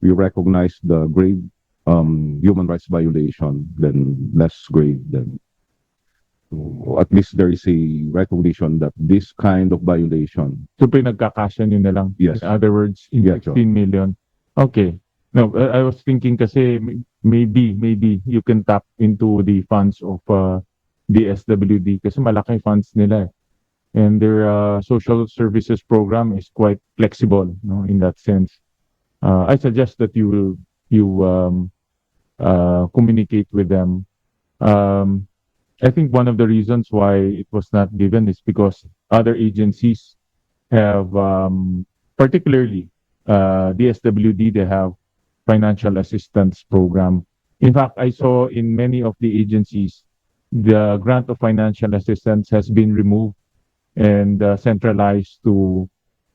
we recognize the grave um, human rights violation, then less grave, then so at least there is a recognition that this kind of violation, So pinagkakasya nyo na lang. Yes. In other words, in Yes, 16 million. Okay. No, I was thinking kasi maybe, maybe you can tap into the funds of uh, the SWD kasi malaki funds nila eh. And their uh, social services program is quite flexible, no, in that sense. Uh, I suggest that you will, you um, uh, communicate with them. Um, I think one of the reasons why it was not given is because other agencies have, um, particularly uh, the SWD, they have financial assistance program. In fact, I saw in many of the agencies, the grant of financial assistance has been removed and uh, centralized to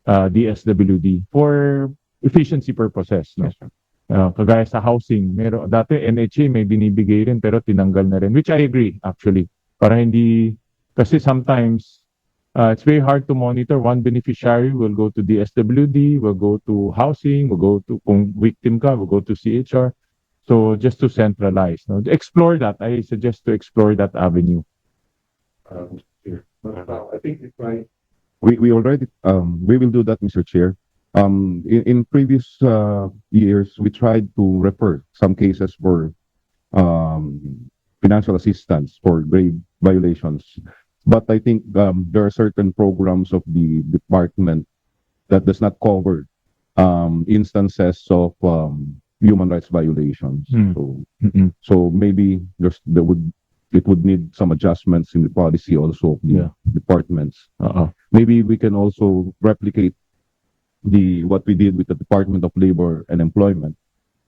uh, the SWD for efficiency purposes. No? Uh, kagaya sa housing, meron, dati NHA may binibigay rin pero tinanggal na rin, which I agree actually. Para hindi, kasi sometimes uh, it's very hard to monitor. One beneficiary will go to the SWD, will go to housing, will go to, kung victim ka, will go to CHR. So just to centralize, no? explore that. I suggest to explore that avenue. Um, here. I think if I. We, we already, um, we will do that, Mr. Chair. Um, in, in previous, uh, years, we tried to refer some cases for, um, financial assistance for grave violations. But I think, um, there are certain programs of the department that does not cover, um, instances of, um, human rights violations. Hmm. So, Mm-mm. so maybe there's, there would, it would need some adjustments in the policy also of the Yeah. departments. Oo. Maybe we can also replicate the, what we did with the Department of Labor and Employment,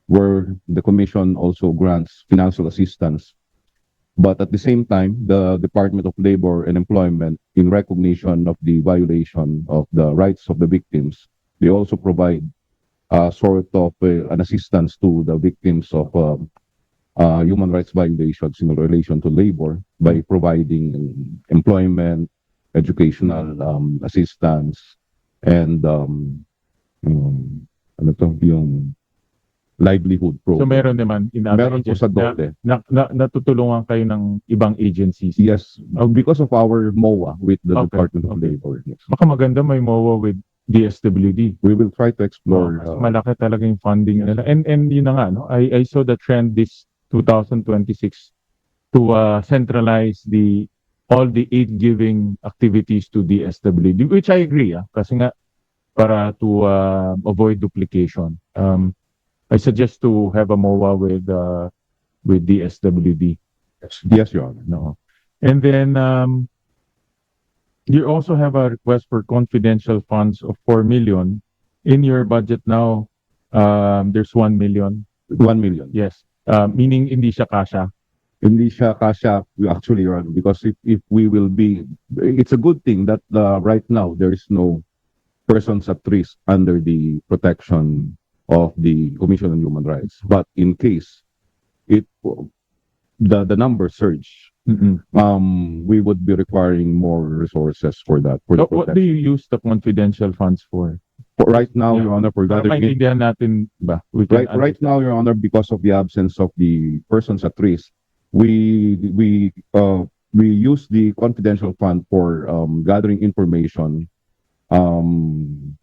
where the commission also grants financial assistance. But at the same time, the Department of Labor and Employment, in recognition of the violation of the rights of the victims, they also provide uh, sort of uh, an assistance to the victims of um, uh, human rights violations in relation to labor by providing employment, educational um, assistance, and um, um, ano to, yung livelihood So program. meron naman in other Meron po sa na, DOLE. na, na, natutulungan kayo ng ibang agencies. Yes, uh, because of our MOA with the Okay, Department of okay. Labor. Yes. Baka maganda may MOA with DSWD. We will try to explore. Mas uh, malaki talaga yung funding yes. nila. And and yun na nga no, I I saw the trend this 2026 to uh, centralize the all the aid giving activities to the SWD which I agree ah kasi nga para to uh, avoid duplication. Um I suggest to have a MOA with uh, with the SWD. yes, Your Honor. No. And then um, you also have a request for confidential funds of 4 million. In your budget now, um, there's 1 million. One million. Yes. Uh, meaning hindi siya kasha. Hindi siya kasya we actually, Your Honor, because if, if we will be, it's a good thing that uh, right now there is no persons at risk under the protection of the Commission on Human Rights. But in case it, the, the number surge, Mm-mm. um, we would be requiring more resources for that. For So what do you use the confidential funds for? For right now, Your Honor, for gathering maintindihan natin ba? Right, right now, Your Honor, because of the absence of the persons at risk, we, we, uh, we use the confidential fund for, um, gathering information, um,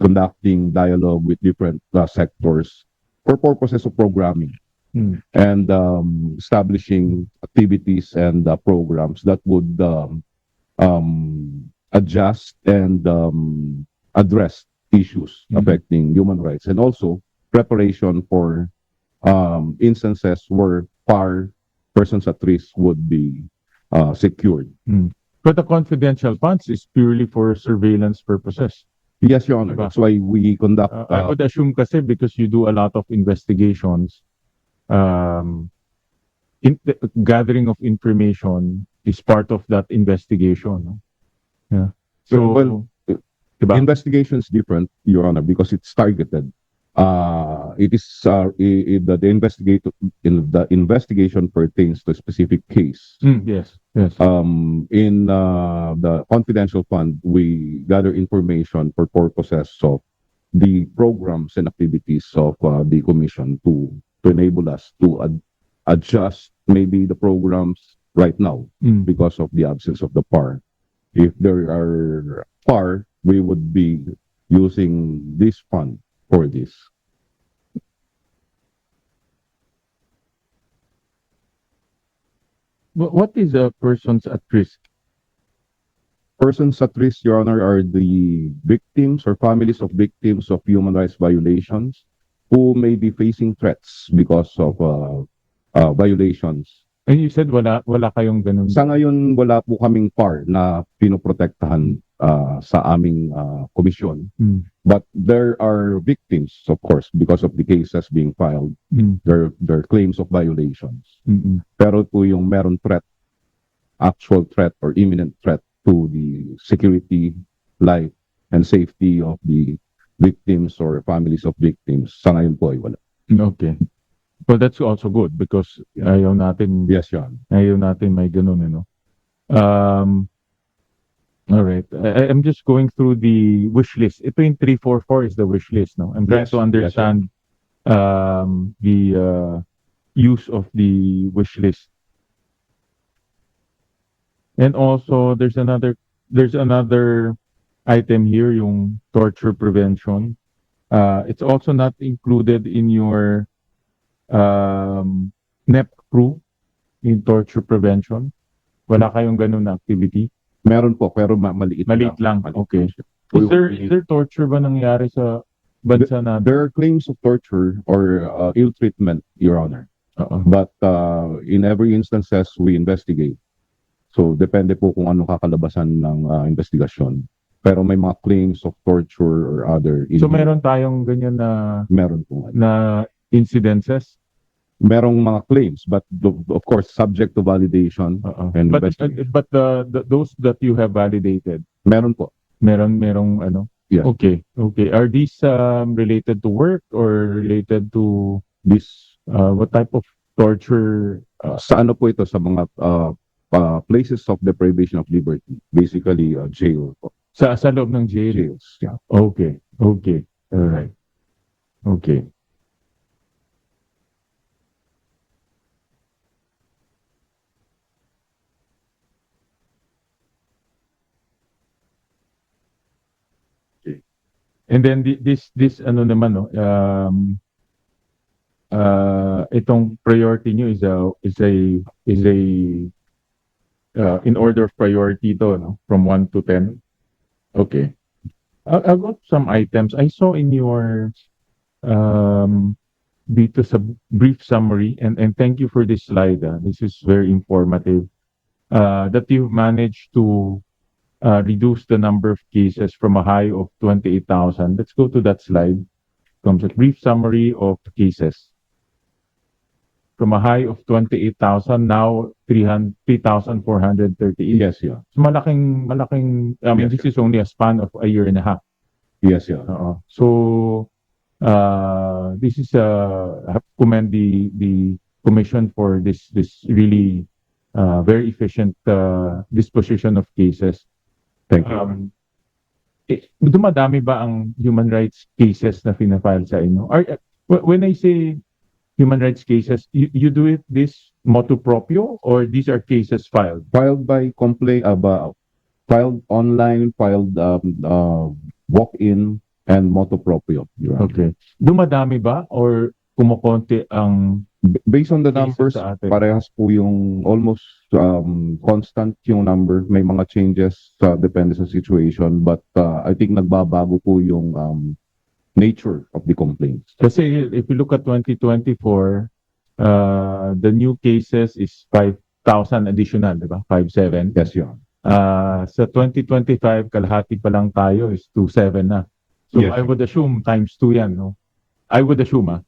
conducting dialogue with different uh, sectors for purposes of programming Hmm. and, um, establishing activities and uh, programs that would, um, um, adjust and, um, address issues Mhm. affecting human rights and also preparation for um, instances where far persons at risk would be uh, secured. But the confidential funds is purely for surveillance purposes. Yes, Your Honor. Diba? That's why we conduct. Uh, I uh, would assume kasi because you do a lot of investigations, um, in, the gathering of information is part of that investigation. No? Yeah. So, Well, diba? investigation is different, Your Honor, because it's targeted. Uh, it is uh, i- i- the, the investigate in the investigation pertains to a specific case. Mm, yes, yes. Um, in uh, the confidential fund, we gather information for purposes of the programs and activities of uh, the commission to to enable us to ad- adjust maybe the programs right now Mm. because of the absence of the PAR. If there are PAR, we would be using this fund for this. What is a persons at risk? Persons at risk, Your Honor, are the victims or families of victims of human rights violations who may be facing threats because of uh, uh, violations. And you said wala wala kayong ganun. Sa ngayon, wala po kaming PAR na pinoprotektahan uh, sa aming uh, komisyon. Mm. But there are victims, of course, because of the cases being filed. Mm. There, there are claims of violations. Mm-mm. Pero po yung meron threat, actual threat or imminent threat to the security, life, and safety of the victims or families of victims, sa ngayon po ay wala. Okay. Well, that's also good because ayaw natin Yes, Honor. ayaw natin may ganun, eh, no? Um, all right. I, I'm just going through the wish list. Ito yung 344 is the wish list, no? I'm trying Yes, to yes, understand um, the uh, use of the wish list. And also, there's another there's another item here, yung torture prevention. Uh, it's also not included in your um, NEP crew in torture prevention? Wala kayong ganun na activity? Meron po, pero ma- maliit, Maliit lang, Maliit okay. siya. Is there, is there torture ba nangyari sa bansa natin? There are claims of torture or uh, ill treatment, Your Honor. Oo. But uh, in every instances, we investigate. So, depende po kung anong kakalabasan ng uh, investigasyon. Pero may mga claims of torture or other. So meron tayong ganyan na Meron po. na incidences? Merong mga claims, but of course, subject to validation. Oo. And But investigate. but the, the those that you have validated, Meron po. meron merong ano? Yeah. Okay. Okay. Are these um, related to work or related to This, uh, what type of torture? Uh, sa ano po ito? Sa mga uh, uh, places of deprivation of liberty. Basically, uh, jail po. sa sa loob ng jail? Jails. Yeah. Okay. Okay. All right. Okay. And then thi- this this ano naman no um uh itong priority nyo is a is a is a uh, in order of priority to no from 1 to 10 okay. I, I got some items. I saw in your um dito sa brief summary and and thank you for this slide ah. this is very informative. Uh that you've managed to reduce the number of cases from a high of 28,000 let's go to that slide comes a brief summary of cases from a high of 28,000 now 300 3,438 Yes, yeah. So malaking malaking I mean Yes, this is only a span of a year and a half. Yes, yeah. Oo. So uh this is uh I have to commend the the commission for this this really uh very efficient uh disposition of cases. Thank you. Um eh, dumadami ba ang human rights cases na fina-file sa inyo? Are, wh- when I say human rights cases, you, you do it this motu proprio or these are cases filed? filed by complaint about filed online, filed um, uh, walk-in and motu proprio. Okay. Dumadami ba or kumukonti ang Based on the numbers, parehas po yung almost um, constant yung number. May mga changes sa depende sa situation, but uh, I think nagbabago po yung um, nature of the complaints. Kasi if you look at 2024, uh, the new cases is 5,000 additional, di ba? 5,7. Yes, Honor. Uh, sa 2025, kalahati pa lang tayo is 2,7 na. So Yes. I would assume times 2 yan, no? I would assume, ah,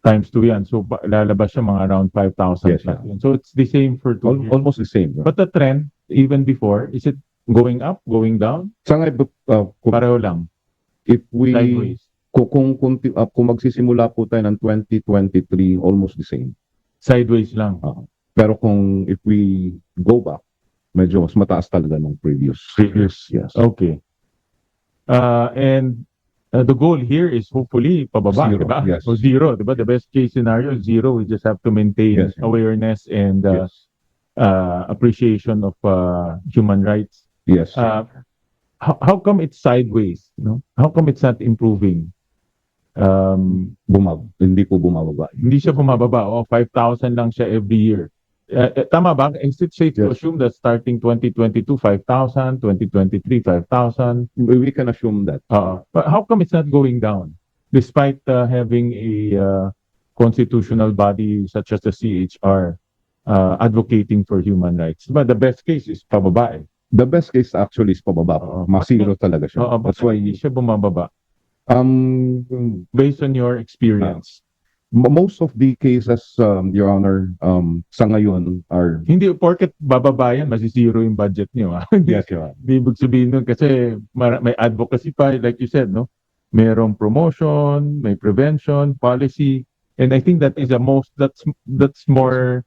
times 2 yan. So pa- lalabas siya mga around 5,000. Yes, yeah. So it's the same for two Al- years. almost the same. But the trend, even before, is it going up, going down? Sa ngayon, uh, kung, Pareho lang, if we sideways. kung kung, kung, uh, kung magsisimula po tayo ng 2023, almost the same. Sideways lang. Pero kung if we go back, medyo mas mataas talaga ng previous. Previous. Yes. Okay. Uh, and uh, the goal here is hopefully pababa, Zero, di ba? yes. O zero, di ba? The best case scenario is zero. We just have to maintain Yes. awareness and uh, Yes. uh, appreciation of uh, human rights. Yes. Uh, how, how come it's sideways? You know? How come it's not improving? Um, Bumab, hindi po bumababa. hindi siya bumababa. O, 5,000 lang siya every year. Uh, uh, tama ba? Is it safe to Yes. assume that starting 2022, 5,000, 2023, 5,000? We we can assume that. Uh, but how come it's not going down despite uh, having a uh, constitutional body such as the CHR uh, advocating for human rights? But the best case is pababa. eh. The best case actually is pababa. Oo. Masiro talaga siya. Oo, That's bakit why, hindi siya bumababa um, based on your experience. Most of the cases, um, Your Honor, um, sa ngayon are, Hindi porket bababa yan, masisiro yung budget niyo. ah. Yes, Your Honor. Hindi ibig sabihin nun kasi may advocacy pa, like you said, no? Merong promotion, may prevention, policy. And I think that is a most, that's, that's more,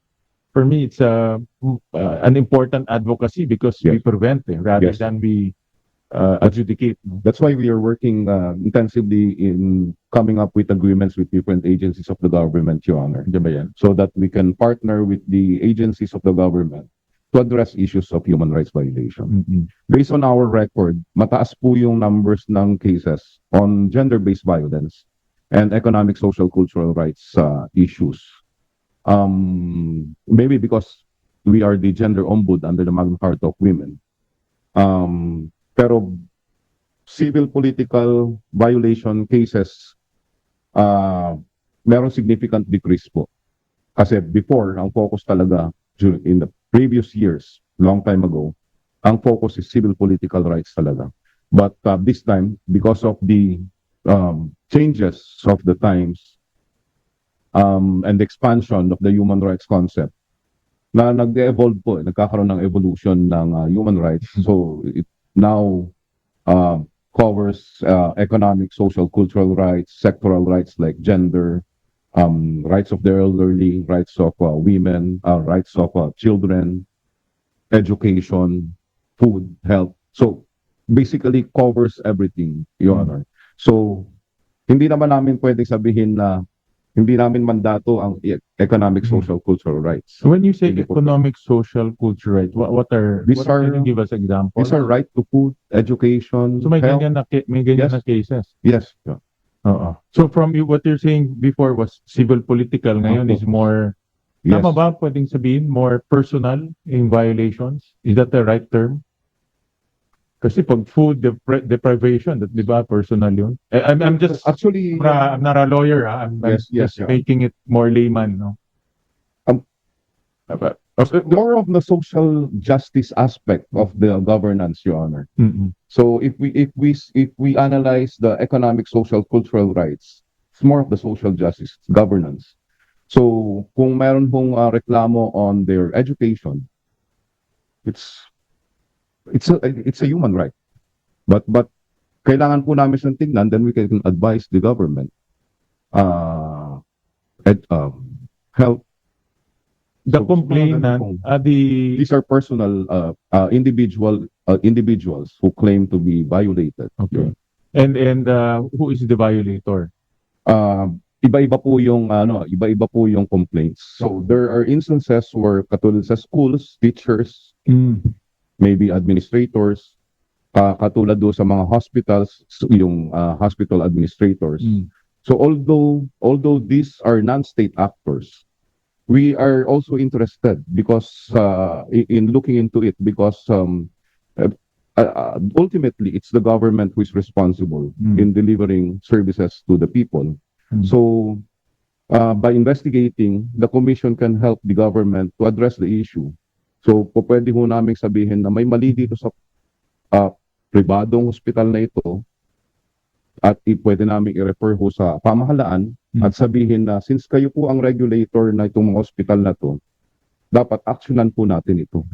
for me, it's a, uh, an important advocacy because we Yes. prevent eh, rather Yes. than we uh, adjudicate. That's why we are working uh, intensively in coming up with agreements with different agencies of the government, Your Honor. Di ba yan? so that we can partner with the agencies of the government to address issues of human rights violation. Mm-mm. Based on our record, mataas po yung numbers ng cases on gender-based violence and economic, social, cultural rights uh, issues. Um, maybe because we are the gender ombud under the Magna Carta of Women. Um, pero civil political violation cases, uh, meron significant decrease po. Kasi before, ang focus talaga dur- in the previous years, long time ago, ang focus is civil political rights talaga. But uh, this time, because of the um, changes of the times um, and expansion of the human rights concept, na nag-evolve po, eh, nagkakaroon ng evolution ng uh, human rights. So it now uh, covers uh, economic, social, cultural rights, sectoral rights like gender, um, rights of the elderly, rights of uh, women, uh, rights of uh, children, education, food, health. So basically covers everything, Your Mm. Honor. So hindi naman namin pwede sabihin na hindi namin mandato ang e- economic, Mm. social, cultural rights. So when you say Hindi po. economic, social, culture right, what, what are, These what are, can you give us examples? These are right to food, education, So may health. ganyan na, may ganyan Yes. na cases. Yes. Oo. So from you, what you're saying before was civil political, ngayon Opo. is more, Yes. tama ba pwedeng sabihin, more personal in violations? Is that the right term? Kasi pag food depri- deprivation, that, di ba, personal yun? Eh, I'm, I'm just, Actually, I'm not- a lawyer, ah. I'm, I'm Yes, yes, just yeah. making it more layman, no? Um, Aba- more of the social justice aspect of the governance, Your Honor. Mm-mm. So if we if we if we analyze the economic, social, cultural rights, it's more of the social justice governance. So kung meron pong uh, reklamo on their education, it's it's a it's a human right. But but kailangan po namin siyang tingnan, then we can advise the government. Uh, ed, um, help. The So, complainant, so, ah, the, These are personal uh, uh, individual uh, individuals who claim to be violated. okay. And, and, uh, who is the violator? uh, iba-iba po yung ano, iba-iba po yung complaints. So there are instances where katulad sa schools, teachers, Mm. Maybe administrators, uh, katulad do sa mga hospitals, yung uh, hospital administrators. Mm. So although although these are non-state actors, we are also interested because uh, in looking into it because um, uh, ultimately it's the government who is responsible Mm. in delivering services to the people. Mm. So uh, by investigating, the commission can help the government to address the issue. So pwede ho namin sabihin na may mali dito sa uh, pribadong hospital na ito at pwede namin i-refer ho sa pamahalaan Mm. at sabihin na since kayo po ang regulator na itong mga hospital na to, dapat actionan po natin ito.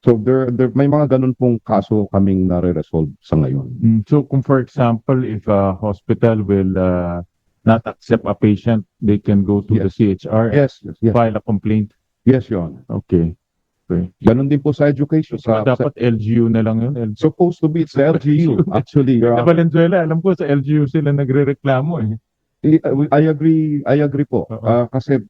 So there, there may mga ganun pong kaso kaming nare-resolve sa ngayon. Mm, So kung for example, if a hospital will uh, not accept a patient, they can go to the CHR Yes, yes, yes, file a complaint. yes, Your Honor. Okay. Okay. Ganon din po sa education. Sa, sa- dapat LGU na lang yun. LGU. supposed to be it's the LGU. Actually, Sa uh, Valenzuela, alam ko sa LGU sila nagre-reklamo eh. I, I agree, I agree po. Oo. Ah, kasi